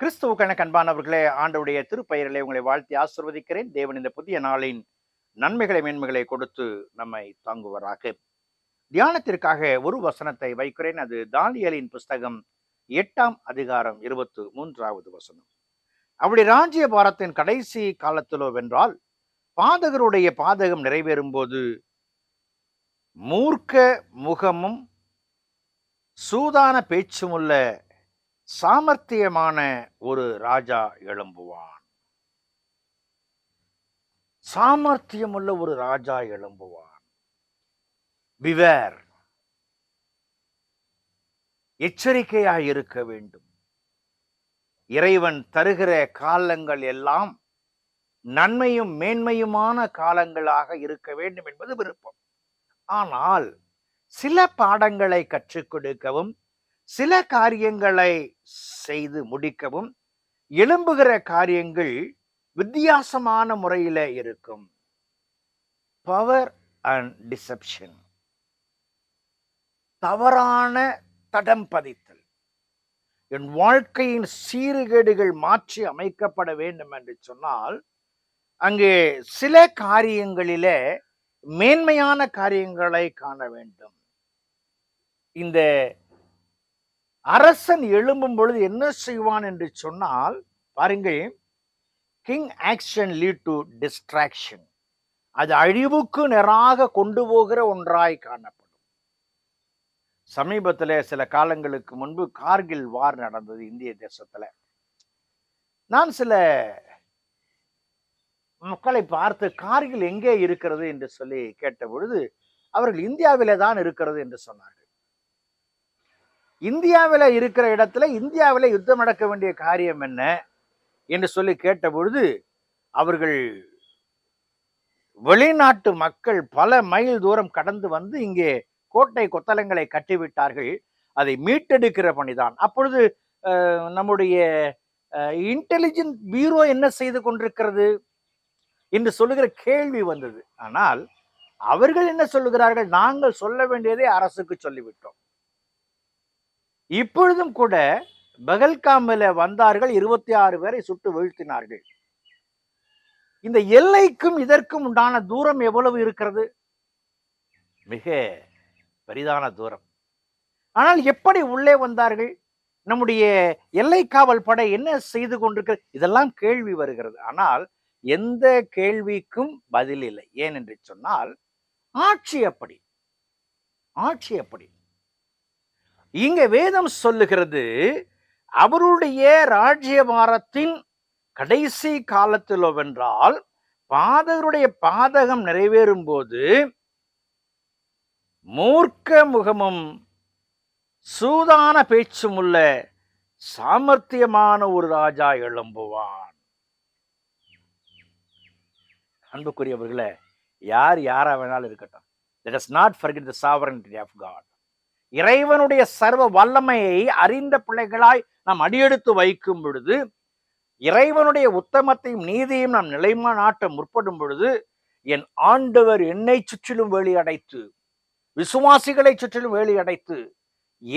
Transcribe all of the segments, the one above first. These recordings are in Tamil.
கிறிஸ்துவுக்கான கண்பானவர்களே ஆண்டவுடைய திருப்பெயரிலே உங்களை வாழ்த்தி ஆசிர்வதிக்கிறேன். தேவன் இந்த புதிய நாளின் நன்மைகளை மேன்மைகளை கொடுத்து நம்மை தாங்குவராக. தியானத்திற்காக ஒரு வசனத்தை வைக்கிறேன். அது தானியலின் புஸ்தகம் எட்டாம் அதிகாரம் இருபத்து மூன்றாவது வசனம். அவருடைய ராஜ்ய பாரத்தின் கடைசி காலத்திலோ வென்றால் பாதகருடைய பாதகம் நிறைவேறும் போது மூர்க்க முகமும் சூதான பேச்சுமுள்ள சாமர்த்தியமான ஒரு ராஜா எழும்புவான். சாமர்த்தியமுள்ள ஒரு ராஜா எழும்புவான். பிவேர் எச்சரிக்கையாய் இருக்க வேண்டும். இறைவன் தருகிற காலங்கள் எல்லாம் நன்மையும் மேன்மையுமான காலங்களாக இருக்க வேண்டும் என்பது விருப்பம். ஆனால் சில பாடங்களை கற்றுக் கொடுக்கவும் சில காரியங்களை செய்து முடிக்கவும் எழும்புகிற காரியங்கள் வித்தியாசமான முறையில இருக்கும். பவர் அண்ட் டிசப்ஷன் தவறான தடம் பதித்தல். என் வாழ்க்கையின் சீர்கேடுகள் மாற்றி அமைக்கப்பட வேண்டும் என்று சொன்னால் அங்கே சில காரியங்களிலே மேன்மையான காரியங்களை காண வேண்டும். இந்த அரசன் எழும்பும் பொழுது என்ன செய்வான் என்று சொன்னால் பாருங்கள். King action lead to destruction அது அழிவுக்கு நேராக கொண்டு போகிற ஒன்றாய் காணப்படும். சமீபத்தில் சில காலங்களுக்கு முன்பு கார்கில் வார் நடந்தது இந்திய தேசத்துல. நான் சில மக்களை பார்த்து கார்கில் எங்கே இருக்கிறது? என்று சொல்லி கேட்ட பொழுது அவர்கள் இந்தியாவிலே தான் இருக்கிறது என்று சொன்னார்கள். இந்தியாவில் இருக்கிற இடத்துல இந்தியாவில் யுத்தம் நடக்க வேண்டிய காரியம் என்ன என்று சொல்லி கேட்டபொழுது அவர்கள் வெளிநாட்டு மக்கள் பல மைல் தூரம் கடந்து வந்து இங்கே கோட்டை கொத்தளங்களை கட்டிவிட்டார்கள். அதை மீட்டெடுக்கிற பணிதான். அப்பொழுது நம்முடைய இன்டெலிஜென்ட் பியூரோ என்ன செய்து கொண்டிருக்கிறது என்று சொல்லுகிற கேள்வி வந்தது. ஆனால் அவர்கள் என்ன சொல்லுகிறார்கள்? நாங்கள் சொல்ல வேண்டியதை அரசுக்கு சொல்லிவிட்டோம். இப்பொழுதும் கூட பகல்காமில் வந்தார்கள் இருபத்தி ஆறு பேரை சுட்டு வீழ்த்தினார்கள். இந்த எல்லைக்கும் இதற்கும் உண்டான தூரம் எவ்வளவு இருக்கிறது? மிக பெரிதான தூரம். ஆனால் எப்படி உள்ளே வந்தார்கள்? நம்முடைய எல்லை காவல் படை என்ன செய்து கொண்டிருக்கிறது இதெல்லாம் கேள்வி வருகிறது. ஆனால் எந்த கேள்விக்கும் பதில் இல்லை. ஏன் என்று சொன்னால் ஆட்சி அப்படி ஆட்சி அப்படி இங்க வேதம் சொல்லுகிறது அவருடைய ராஜ்யபாரத்தின் கடைசி காலத்திலோ வென்றால் பாதகருடைய பாதகம் நிறைவேறும் போது மூர்க்க முகமும் சூதான பேச்சும் உள்ள சாமர்த்தியமான ஒரு ராஜா எழும்புவான். அன்புக்குரியவர்களே யார் யாரா வேணாலும் இருக்கட்டும். Let us not forget the sovereignty of God இறைவனுடைய சர்வ வல்லமையை அறிந்த பிள்ளைகளாய் நாம் அடியெடுத்து வைக்கும் பொழுது இறைவனுடைய உத்தமத்தையும் நீதியையும் நாம் நிலைமா நாட்ட முற்படும் பொழுது என் ஆண்டவர் என்னை சுற்றிலும் வேலி அடைத்து விசுவாசிகளை சுற்றிலும் வேலி அடைத்து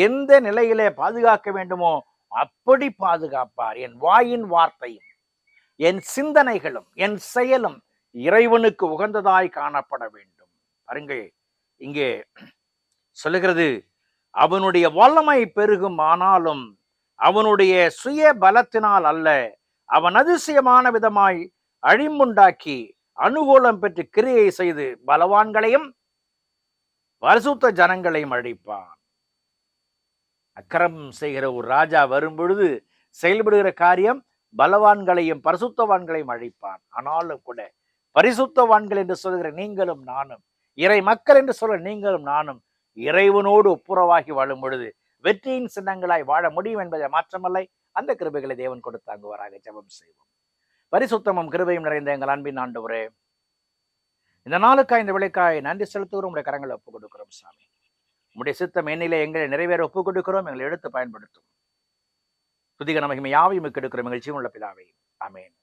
எந்த நிலையிலே பாதுகாக்க வேண்டுமோ அப்படி பாதுகாப்பார். என் வாயின் வார்த்தையும் என் சிந்தனைகளும் என் செயலும் இறைவனுக்கு உகந்ததாய் காணப்பட வேண்டும். பாருங்கள் இங்கே சொல்லுகிறது அவனுடைய வல்லமை பெருகும் ஆனாலும் அவனுடைய சுய பலத்தினால் அல்ல. அவன் அதிசயமான விதமாய் அழிமுண்டாக்கி அனுகூலம் பெற்று கிரியை செய்து பலவான்களையும் பரிசுத்த ஜனங்களையும் அழிப்பான். அக்கிரமம் செய்கிற ஒரு ராஜா வரும் பொழுது செயல்படுகிற காரியம் பலவான்களையும் பரிசுத்தவான்களையும் அழிப்பான். ஆனாலும் கூட பரிசுத்தவான்கள் என்று சொல்கிற நீங்களும் நானும் இறை மக்கள் என்று சொல்ற நீங்களும் நானும் இறைவனோடு ஒப்புரவாகி வாழும் பொழுது வெற்றியின் சின்னங்களாய் வாழ முடியும் என்பதை மாற்றமல்லை. அந்த கிருபைகளை தேவன் கொடுத்தாங்குவாராக ஜபம் செய்வோம். பரிசுத்தமும் கிருபையும் நிறைந்த எங்கள் அன்பின் ஆண்டவரே இந்த நாளுக்காய் இந்த விளைக்காய் நன்றி செலுத்துகிறோம். உடைய கரங்களை ஒப்புக் கொடுக்கிறோம் சாமி. உடைய சித்தம் எண்ணிலே எங்களை நிறைவேற ஒப்புக் கொடுக்கிறோம். எங்களை எடுத்து பயன்படுத்தும். துதிக மகிமை யாவையும் எடுக்கிறோம் எங்கள் ஜீவனுள்ள பிதாவை. அமேன்